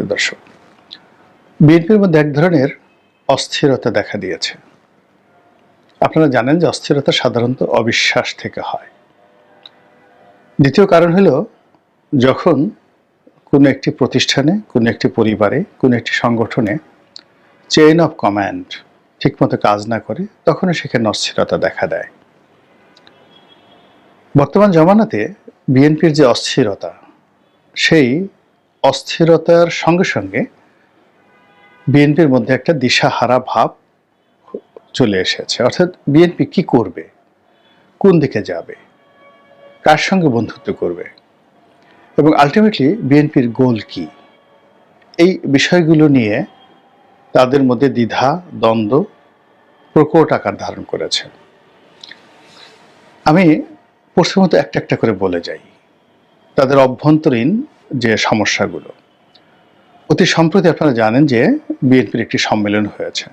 প্রিয় দর্শক, বিএনপির মধ্যে এক ধরনের অস্থিরতা দেখা দিয়েছে। আপনারা জানেন যে অস্থিরতা সাধারণত অবিশ্বাস থেকে হয়। দ্বিতীয় কারণ হলো, যখন কোনো একটি প্রতিষ্ঠানে, কোনো একটি পরিবারে, কোনো একটি সংগঠনে চেইন অফ কমান্ড ঠিকমতো কাজ না করে তখনই সেখানে অস্থিরতা দেখা দেয়। বর্তমান জমানাতে বিএনপির যে অস্থিরতা, সেই অস্থিরতার সঙ্গে সঙ্গে বিএনপির মধ্যে একটা দিশাহারা ভাব চলে এসেছে। অর্থাৎ বিএনপি কি করবে? কোন দিকে যাবে? কার সঙ্গে বন্ধুত্ব করবে? এবং আলটিমেটলি বিএনপির গোল কি? এই বিষয়গুলো নিয়ে তাদের মধ্যে দ্বিধা, দ্বন্দ্ব প্রকট আকার ধারণ করেছে। আমি প্রথমত একটা একটা করে বলে যাই। তাদের অভ্যন্তরীণ যে সমস্যাগুলো। অতি সম্প্রতি আপনারা জানেন যে বিএনপির একটি সম্মেলন হয়েছে।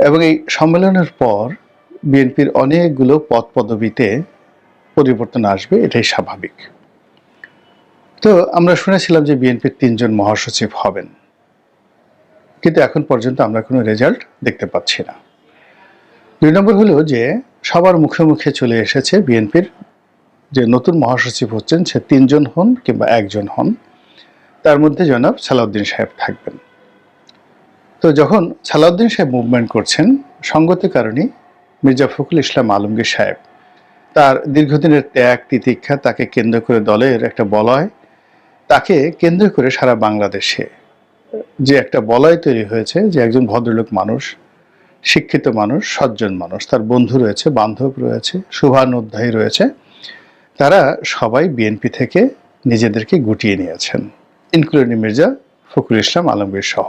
এবং এই সম্মেলনের পর বিএনপির অনেকগুলো পদ পদবিতে পরিবর্তন আসবে, এটাই স্বাভাবিক। তো আমরা শুনেছিলাম যে বিএনপির তিনজন মহাসচিব হবেন। কিন্তু এখন পর্যন্ত আমরা কোনো রেজাল্ট দেখতে পাচ্ছি না। দুই নম্বর হলো যে সবার মুখে মুখে চলে এসেছে বিএনপির যে নতুন মহাসচিব হচ্ছেন, সে তিনজন হন কিংবা একজন হন, তার মধ্যে জনাব সালাউদ্দিন সাহেব থাকবেন। তো যখন সালাউদ্দিন সাহেব মুভমেন্ট করছেন, সঙ্গত কারণে মির্জা ফখরুল ইসলাম আলমগীর সাহেব তার দীর্ঘদিনের ত্যাগ, তিতিক্ষা তাকে কেন্দ্র করে দলের একটা বলয়, তাকে কেন্দ্র করে সারা বাংলাদেশে যে একটা বলয় তৈরি হয়েছে যে একজন ভদ্রলোক মানুষ, শিক্ষিত মানুষ, সজ্জন মানুষ, তার বন্ধু রয়েছে, বান্ধব রয়েছে শুভান শুভানুধ্যায়ী রয়েছে তারা সবাই বিএনপি থেকে নিজেদেরকে গুটিয়ে নিয়েছেন, ইনক্লুডিং মির্জা ফখরুল ইসলাম আলমগীর সহ।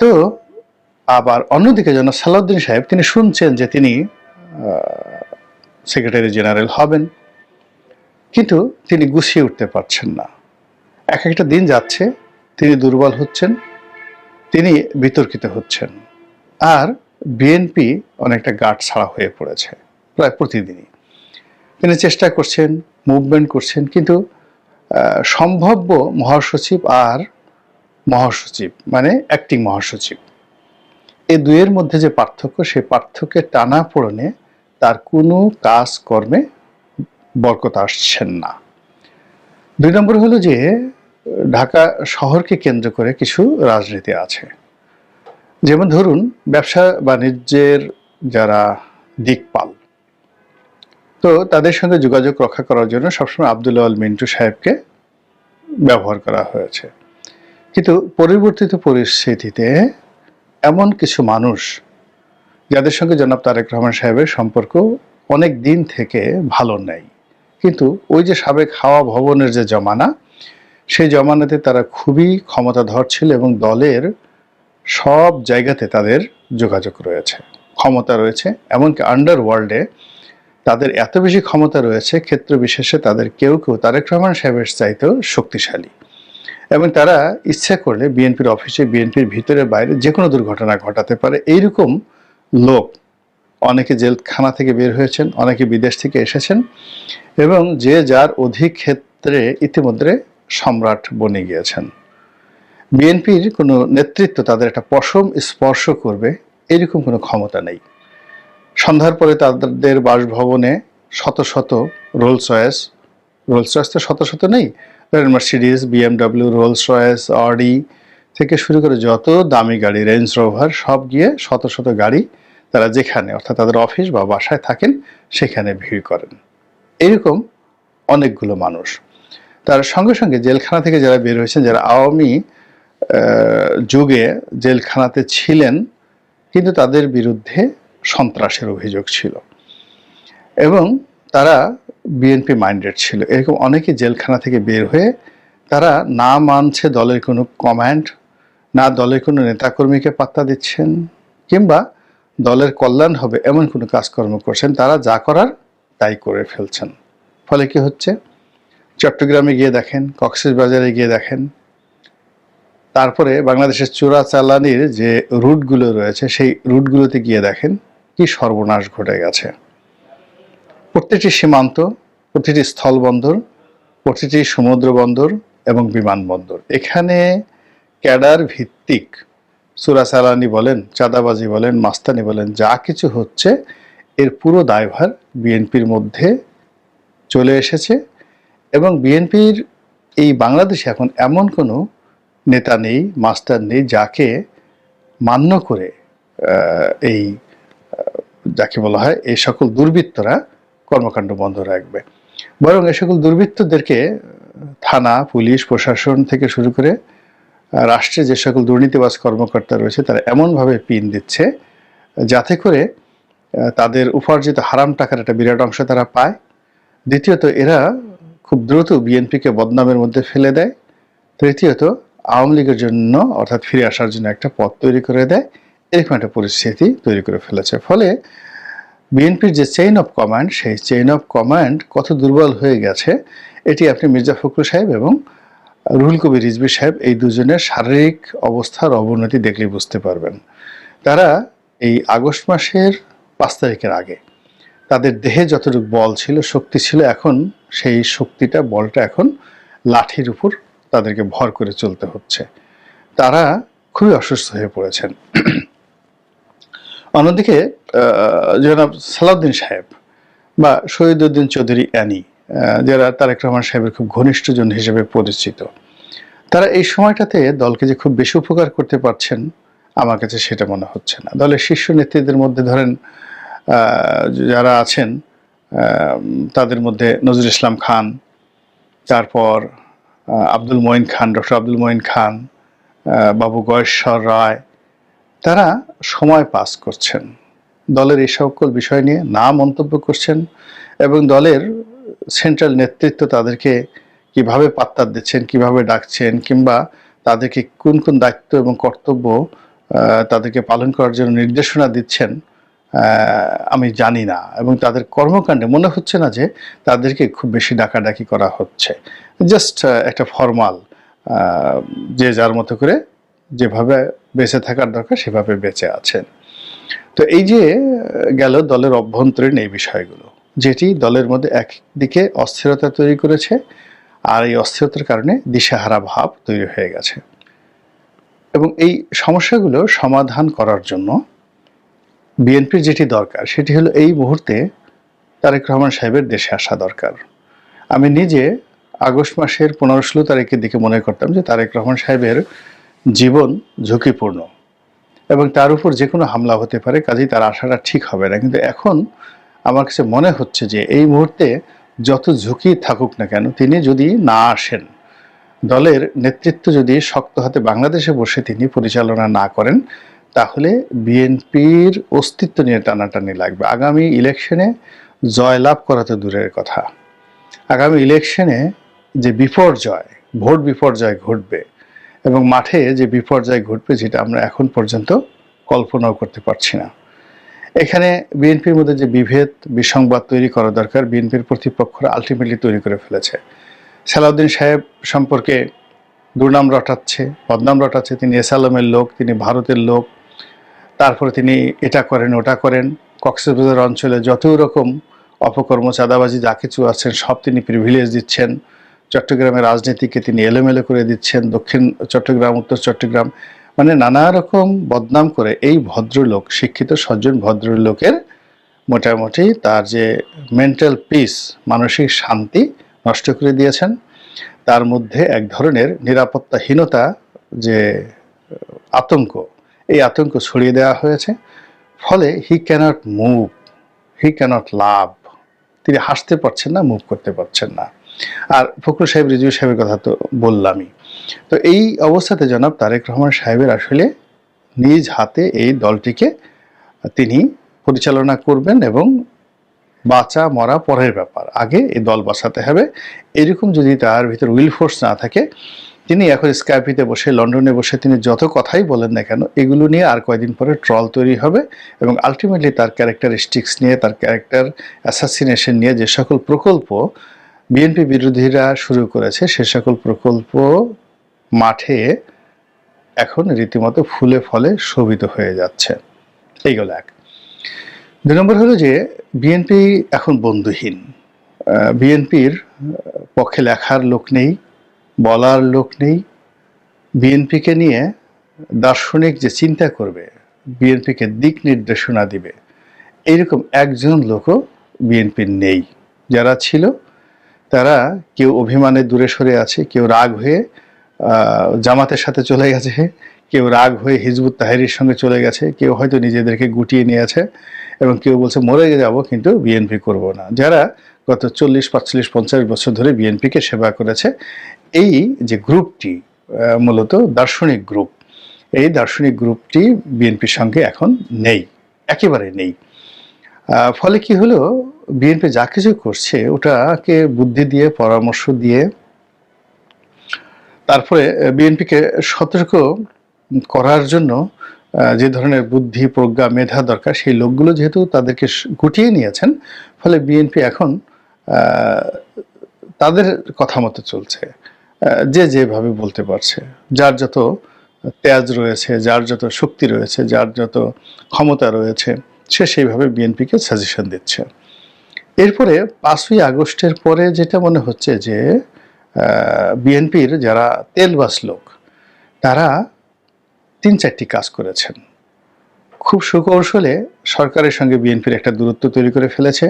তো আবার অন্যদিকে যেন সালাউদ্দিন সাহেব, তিনি শুনছেন যে তিনি সেক্রেটারি জেনারেল হবেন, কিন্তু তিনি গুছিয়ে উঠতে পারছেন না। এক একটা দিন যাচ্ছে, তিনি দুর্বল হচ্ছেন, তিনি বিতর্কিত হচ্ছেন। আর বিএনপি অনেকটা গাঢ় ছাড়া হয়ে পড়েছে, প্রায় প্রতিদিনই। তিনি চেষ্টা করছেন মুভমেন্ট করছেন, কিন্তু সম্ভাব্য মহাসচিব আর মহাসচিব মানে অ্যাক্টিং মহাসচিব। এই দুয়ের মধ্যে যে পার্থক্য সেই পার্থক্যের টানা পড়নে তার কোনো কাজ কর্মে বরকত আসছেন না। দুই নম্বর হলো যে, ঢাকা শহরকে কেন্দ্র করে কিছু রাজনীতি আছে। যেমন ধরুন, ব্যবসা বাণিজ্যের যারা দিকপাল তো তাদের সঙ্গে যোগাযোগ রক্ষা করার জন্য সবসময় আবদুল্লাহ আল মিন্টু সাহেবকে ব্যবহার করা হয়েছে। কিন্তু পরিবর্তিত পরিস্থিতিতে এমন কিছু মানুষ যাদের সঙ্গে জনাব তারেক রহমান সাহেবের সম্পর্ক অনেক দিন থেকে ভালো নেই। কিন্তু ওই যে সাবেক হাওয়া ভবনের যে জমানা, সেই জমানাতে তারা খুবই ক্ষমতাধর ছিল এবং দলের সব জায়গাতে তাদের যোগাযোগ রয়েছে, ক্ষমতা রয়েছে। এমনকি আন্ডার ওয়ার্ল্ডে তাদের এত বেশি ক্ষমতা রয়েছে, ক্ষেত্র বিশেষে তাদের কেউ কেউ তারেক রহমান সাহেবের চাইতেও শক্তিশালী। এবং তারা ইচ্ছা করলে বিএনপির অফিসে, বিএনপির ভিতরে, বাইরে যে কোনো দুর্ঘটনা ঘটাতে পারে। এইরকম লোক অনেকে জেলখানা থেকে বের হয়েছেন, অনেকে বিদেশ থেকে এসেছেন এবং যে যার অধিক ক্ষেত্রে ইতিমধ্যে সম্রাট বনে গিয়েছেন। বিএনপির কোনো নেতৃত্ব তাদের একটা পশম স্পর্শ করবে, এরকম কোনো ক্ষমতা নেই। সন্ধ্যার পরে তাদের বাসভবনে শত শত রোলস রয়েস রোলস রয়েস তো শত শত নেই। Mercedes BMW Rolls Royce Audi থেকে শুরু করে যত দামি গাড়ি রেঞ্জ রোভার সব গিয়ে শত শত গাড়ি তারা যেখানে, অর্থাৎ তাদের অফিস বা বাসায় থাকেন, সেখানে ভিড় করেন। এরকম অনেকগুলো মানুষ। তার সঙ্গে সঙ্গে জেলখানা থেকে যারা বের হয়েছেন, যারা আওয়ামী যুগে জেলখানাতে ছিলেন, কিন্তু তাদের বিরুদ্ধে সন্ত্রাসের অভিযোগ ছিল। এবং তারা বিএনপি মাইন্ডেড ছিল। এরকম অনেকে জেলখানা থেকে বের হয়ে তারা না মানছে দলের কোনো কমান্ড না দলের কোনো নেতাকর্মীকে পাত্তা দিচ্ছেন, কিংবা দলের কল্যাণ হবে এমন কোনো কাজকর্ম করছেন, তারা যা করার তাই করে ফেলছেন। ফলে কি হচ্ছে? চট্টগ্রামে গিয়ে দেখেন, কক্সবাজারে গিয়ে দেখেন। তারপরে বাংলাদেশের চোরা চালানির যে রুটগুলো রয়েছে, সেই রুটগুলোতে গিয়ে দেখেন। কি সর্বনাশ ঘটে গেছে? প্রতিটি সীমান্ত, প্রতিটি স্থলবন্দর, প্রতিটি সমুদ্র বন্দর এবং বিমানবন্দর। এখানে ক্যাডার ভিত্তিক সুরাসালানি বলেন, চাঁদাবাজি বলেন, মাস্তানি বলেন, যা কিছু হচ্ছে, এর পুরো দায়ভার বিএনপির মধ্যে চলে এসেছে এবং বিএনপির এই বাংলাদেশে এখন এমন কোনো নেতা নেই, মাস্টার নেই, যাকে মান্য করে এই যাকে বলা হয় এই সকল দুর্বৃত্তরা কর্মকাণ্ড বন্ধ রাখবে। বরং এই সকল দুর্বৃত্তদেরকে থানা, পুলিশ, প্রশাসন থেকে শুরু করে রাষ্ট্রে যে সকল দুর্নীতিবাজ কর্মকর্তা রয়েছে, তারা এমনভাবে পিন দিচ্ছে যাতে করে তাদের উপার্জিত হারাম টাকার একটা বিরাট অংশ তারা পায়। দ্বিতীয়ত, এরা খুব দ্রুত বিএনপিকে বদনামের মধ্যে ফেলে দেয়। তৃতীয়ত, আওয়ামী লীগের জন্য, অর্থাৎ ফিরে আসার জন্য একটা পথ তৈরি করে দেয়। এরকম একটা পরিস্থিতি তৈরি করে ফেলেছে। ফলে বিএনপির যে চেইন অফ কমান্ড সেই চেইন অফ কমান্ড কত দুর্বল হয়ে গেছে, এটি আপনি মির্জা ফখরুল সাহেব এবং রুহুল কবির রিজভী সাহেব এই দুজনের শারীরিক অবস্থার অবনতি দেখলে বুঝতে পারবেন। তারা এই আগস্ট মাসের পাঁচ তারিখের আগে তাদের দেহে যতটুকু বল ছিল, শক্তি ছিল, এখন সেই শক্তিটা, বলটা এখন লাঠির উপর তাদেরকে ভর করে চলতে হচ্ছে। তারা খুবই অসুস্থ হয়ে পড়েছেন। অন্যদিকে জনাব সালাউদ্দিন সাহেব বা শহীদুদ্দিন চৌধুরী অ্যানি যারা তারেক রহমান সাহেবের খুব ঘনিষ্ঠজন হিসেবে পরিচিত, তারা এই সময়টাতে দলকে যে খুব বেশি উপকার করতে পারছেন, আমার কাছে সেটা মনে হচ্ছে না। দলের শীর্ষ নেতৃত্বের মধ্যে ধরেন যারা আছেন তাদের মধ্যে নজরুল ইসলাম খান, তারপর আব্দুল মঈন খান, ডক্টর আব্দুল মঈন খান বাবু গয়েশ্বর রায় তারা সময় পাস করছেন। দলের এই সকল বিষয় নিয়ে না মন্তব্য করছেন এবং দলের সেন্ট্রাল নেতৃত্ব তাদেরকে কীভাবে পাত্তা দিচ্ছেন, কীভাবে ডাকছেন, কিংবা তাদেরকে কোন কোন দায়িত্ব এবং কর্তব্য তাদেরকে পালন করার জন্য নির্দেশনা দিচ্ছেন আমি জানি না। এবং তাদের কর্মকাণ্ডে মনে হচ্ছে না যে তাদেরকে খুব বেশি ডাকাডাকি করা হচ্ছে। জাস্ট একটা ফর্মাল যে যার মতো করে যেভাবে বেঁচে থাকার দরকার, সেভাবে বেঁচে আছেন। তো এই যে, গেল দলের অভ্যন্তরীণ এই বিষয়গুলো, যেটি দলের মধ্যে একদিকে অস্থিরতা তৈরি করেছে, আর এই অস্থিরতার কারণে দিশেহারা ভাব তৈরি হয়ে গেছে। এবং এই সমস্যাগুলো সমাধান করার জন্য বিএনপির যেটি দরকার, সেটি হলো এই মুহূর্তে তারেক রহমান সাহেবের দেশে আসা দরকার। আমি নিজে আগস্ট মাসের পনেরো ষোলো তারিখের দিকে মনে করতাম যে তারেক রহমান সাহেবের জীবন ঝুঁকিপূর্ণ এবং তার উপর যে কোনো হামলা হতে পারে, কাজেই তার আশাটা ঠিক হবে না। কিন্তু এখন আমার কাছে মনে হচ্ছে যে এই মুহূর্তে যত ঝুঁকি থাকুক না কেন, তিনি যদি না আসেন, দলের নেতৃত্ব যদি শক্ত হাতে বাংলাদেশে বসে তিনি পরিচালনা না করেন, তাহলে বিএনপির অস্তিত্ব নিয়ে টানাটানি লাগবে। আগামী ইলেকশনে জয়লাভ করা তো দূরের কথা। আগামী ইলেকশনে যে বিপর্যয়, ভোট বিপর্যয় ঘটবে এবং মাঠে যে বিপর্যয় ঘটবে যেটা আমরা এখন পর্যন্ত কল্পনাও করতে পারছি না। এখানে বিএনপির মধ্যে যে বিভেদ, বিসংবাদ তৈরি করা দরকার, বিএনপির প্রতিপক্ষরা আলটিমেটলি তৈরি করে ফেলেছে। সালাউদ্দিন সাহেব সম্পর্কে দুর্নাম রটাচ্ছে, বদনাম রটাচ্ছে। তিনি এসালমের লোক, তিনি ভারতের লোক। তারপরে তিনি এটা করেন, ওটা করেন। কক্সবাজার অঞ্চলে যত রকম অপকর্ম, চাঁদাবাজি যা কিছু আছেন সব তিনি প্রিভিলেজ দিচ্ছেন। চট্টগ্রামের রাজনীতিকে তিনি এলোমেলো করে দিচ্ছেন, দক্ষিণ চট্টগ্রাম, উত্তর চট্টগ্রাম মানে নানা রকম বদনাম করে এই ভদ্রলোক, শিক্ষিত, সজ্জন ভদ্রলোকের মোটামুটি তার যে মেন্টাল পিস মানসিক শান্তি নষ্ট করে দিয়েছেন। তার মধ্যে এক ধরনের নিরাপত্তাহীনতা যে আতঙ্ক, এই আতঙ্ক ছড়িয়ে দেওয়া হয়েছে। ফলে he cannot move he cannot love তিনি হাসতে পারছেন না মুভ করতে পারছেন না। আর ফখরুল সাহেব রিজু সাহেবের কথা তো বললামই। তো এই অবস্থাতে জনাব তারেক রহমান সাহেবের আসলে নিজ হাতে এই দলটিকে তিনি পরিচালনা করবেন এবং বাঁচা মরা পরের ব্যাপার, আগে এই দল বাঁচাতে হবে। এরকম যদি তার ভিতর উইল ফোর্স না থাকে, তিনি এখন স্কাইপিতে বসে, লন্ডনে বসে তিনি যত কথাই বলেন না কেন, এগুলো নিয়ে আর কয়দিন পরে ট্রল তৈরি হবে এবং আলটিমেটলি তার ক্যারেক্টারিস্টিক্স নিয়ে, তার ক্যারেক্টার অ্যাসাসিনেশন নিয়ে যে সকল প্রকল্প বিএনপি বিরোধীরা শুরু করেছে সে সকল প্রকল্প মাঠে এখন রীতিমতো ফুলে ফলে শোভিত হয়ে যাচ্ছে। এইগুলো এক। দুই নম্বর হলো যে, বিএনপি এখন বন্ধুহীন। বিএনপির পক্ষে লেখার লোক নেই, বলার লোক নেই। বিএনপিকে নিয়ে দার্শনিক যে চিন্তা করবে, বিএনপিকে দিক নির্দেশনা দিবে, এইরকম একজন লোকও বিএনপির নেই। যারা ছিল তারা কেউ অভিমানে দূরে সরে আছে, কেউ রাগ হয়ে জামাতের সাথে চলে গেছে, কেউ রাগ হয়ে হিজবুত তাহেরির সঙ্গে চলে গেছে, কেউ হয়তো নিজেদেরকে গুটিয়ে নিয়েছে এবং কেউ বলছে, মরে যাব কিন্তু বিএনপি করব না। যারা গত চল্লিশ, পাঁচচল্লিশ, পঞ্চাশ বছর ধরে বিএনপিকে সেবা করেছে, এই যে গ্রুপটি মূলত দার্শনিক গ্রুপ, এই দার্শনিক গ্রুপটি বিএনপির সঙ্গে এখন নেই, একেবারে নেই। ফলে কি হলো? বিএনপি যা কিছু করছে, ওটাকে বুদ্ধি দিয়ে, পরামর্শ দিয়ে, তারপরে বিএনপিকে সতর্ক করার জন্য যে ধরনের বুদ্ধি, প্রজ্ঞা, মেধা দরকার, সেই লোকগুলো যেহেতু তাদেরকে গুটিয়ে নিয়েছেন, ফলে বিএনপি এখন তাদের কথা মতো চলছে যে যেভাবে বলতে পারছে। যার যত তেজ রয়েছে, যার যত শক্তি রয়েছে, যার যত ক্ষমতা রয়েছে সে সেইভাবে বিএনপিকে সাজেশন দিচ্ছে। এরপরে পাঁচই আগস্টের পরে যেটা মনে হচ্ছে যে বিএনপির যারা তেলবাস লোক, তারা তিন চারটি কাজ করেছেন। খুব সুকৌশলে সরকারের সঙ্গে বিএনপির একটা দূরত্ব তৈরি করে ফেলেছে।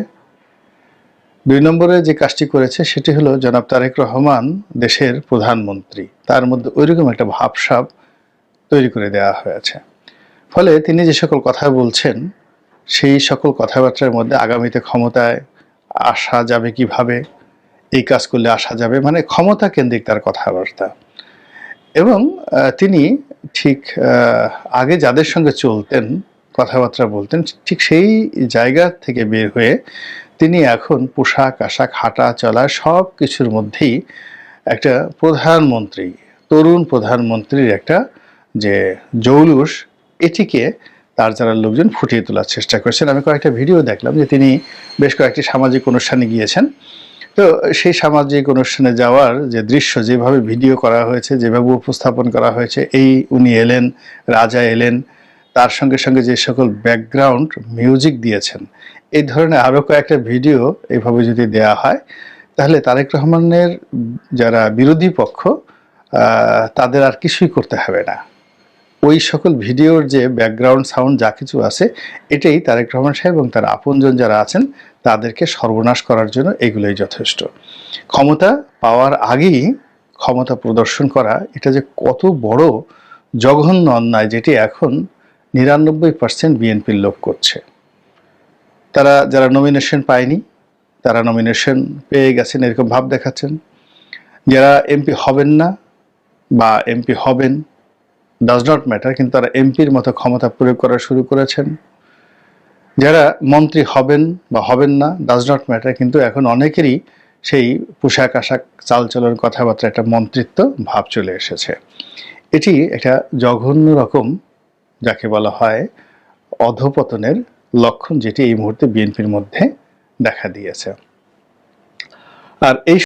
দুই নম্বরে যে কাজটি করেছে সেটি হলো জনাব তারেক রহমান দেশের প্রধানমন্ত্রী। তার মধ্যে ওইরকম একটা ভাবসাব তৈরি করে দেওয়া হয়েছে। ফলে তিনি যে সকল কথা বলছেন সেই সকল কথাবার্তার মধ্যে আগামীতে ক্ষমতায় আসা যাবে কীভাবে, এই কাজ করলে আসা যাবে মানে ক্ষমতা কেন্দ্রিক তার কথাবার্তা। এবং তিনি ঠিক আগে যাদের সঙ্গে চলতেন, কথাবার্তা বলতেন, ঠিক সেই জায়গা থেকে বের হয়ে তিনি এখন পোশাক, আশাক, হাঁটা, চলা সব কিছুর মধ্যেই একটা প্রধানমন্ত্রী, তরুণ প্রধানমন্ত্রীর একটা যে জৌলুস, এটিকে তার যারা লোকজন ফুটিয়ে তোলার চেষ্টা করেছেন। আমি কয়েকটা ভিডিও দেখলাম যে তিনি বেশ কয়েকটি সামাজিক অনুষ্ঠানে গিয়েছেন। তো সেই সামাজিক অনুষ্ঠানে যাওয়ার যে দৃশ্য, যেভাবে ভিডিও করা হয়েছে, যেভাবে উপস্থাপন করা হয়েছে, এই উনি এলেন, রাজা এলেন, তার সঙ্গে সঙ্গে যে সকল ব্যাকগ্রাউন্ড মিউজিক দিয়েছেন এই ধরনের আরও কয়েকটা ভিডিও এভাবে যদি দেয়া হয়, তাহলে তারেক রহমানের যারা বিরোধী পক্ষ তাদের আর কিছুই করতে হবে না। ওই সকল ভিডিওর যে ব্যাকগ্রাউন্ড সাউন্ড যা কিছু আছে, এটাই তারেক রহমান সাহেব এবং তার আপনজন যারা আছেন, তাদেরকে সর্বনাশ করার জন্য এগুলোই যথেষ্ট। ক্ষমতা পাওয়ার আগেই ক্ষমতা প্রদর্শন করা, এটা যে কত বড় জঘন্য অন্যায় যেটি এখন নিরানব্বই পার্সেন্ট বিএনপির লোক করছে। তারা, যারা নমিনেশন পায়নি, তারা নমিনেশন পেয়ে গেছেন, এরকম ভাব দেখাচ্ছেন। যারা এমপি হবেন না বা এমপি হবেন ডাজ নট ম্যাটার কিন্তু তারা এমপির মতো ক্ষমতা প্রয়োগ করা শুরু করেছেন। যারা মন্ত্রী হবেন বা হবেন না ডাজ নট ম্যাটার কিন্তু এখন অনেকেরই সেই পোশাক আশাক চালচলন কথাবার্তা একটা মন্ত্রিত্ব ভাব চলে এসেছে। এটি একটা জঘন্য রকম, যাকে বলা হয় অধপতনের লক্ষণ, যেটি এই মুহূর্তে বিএনপির মধ্যে দেখা দিয়েছে। আর এই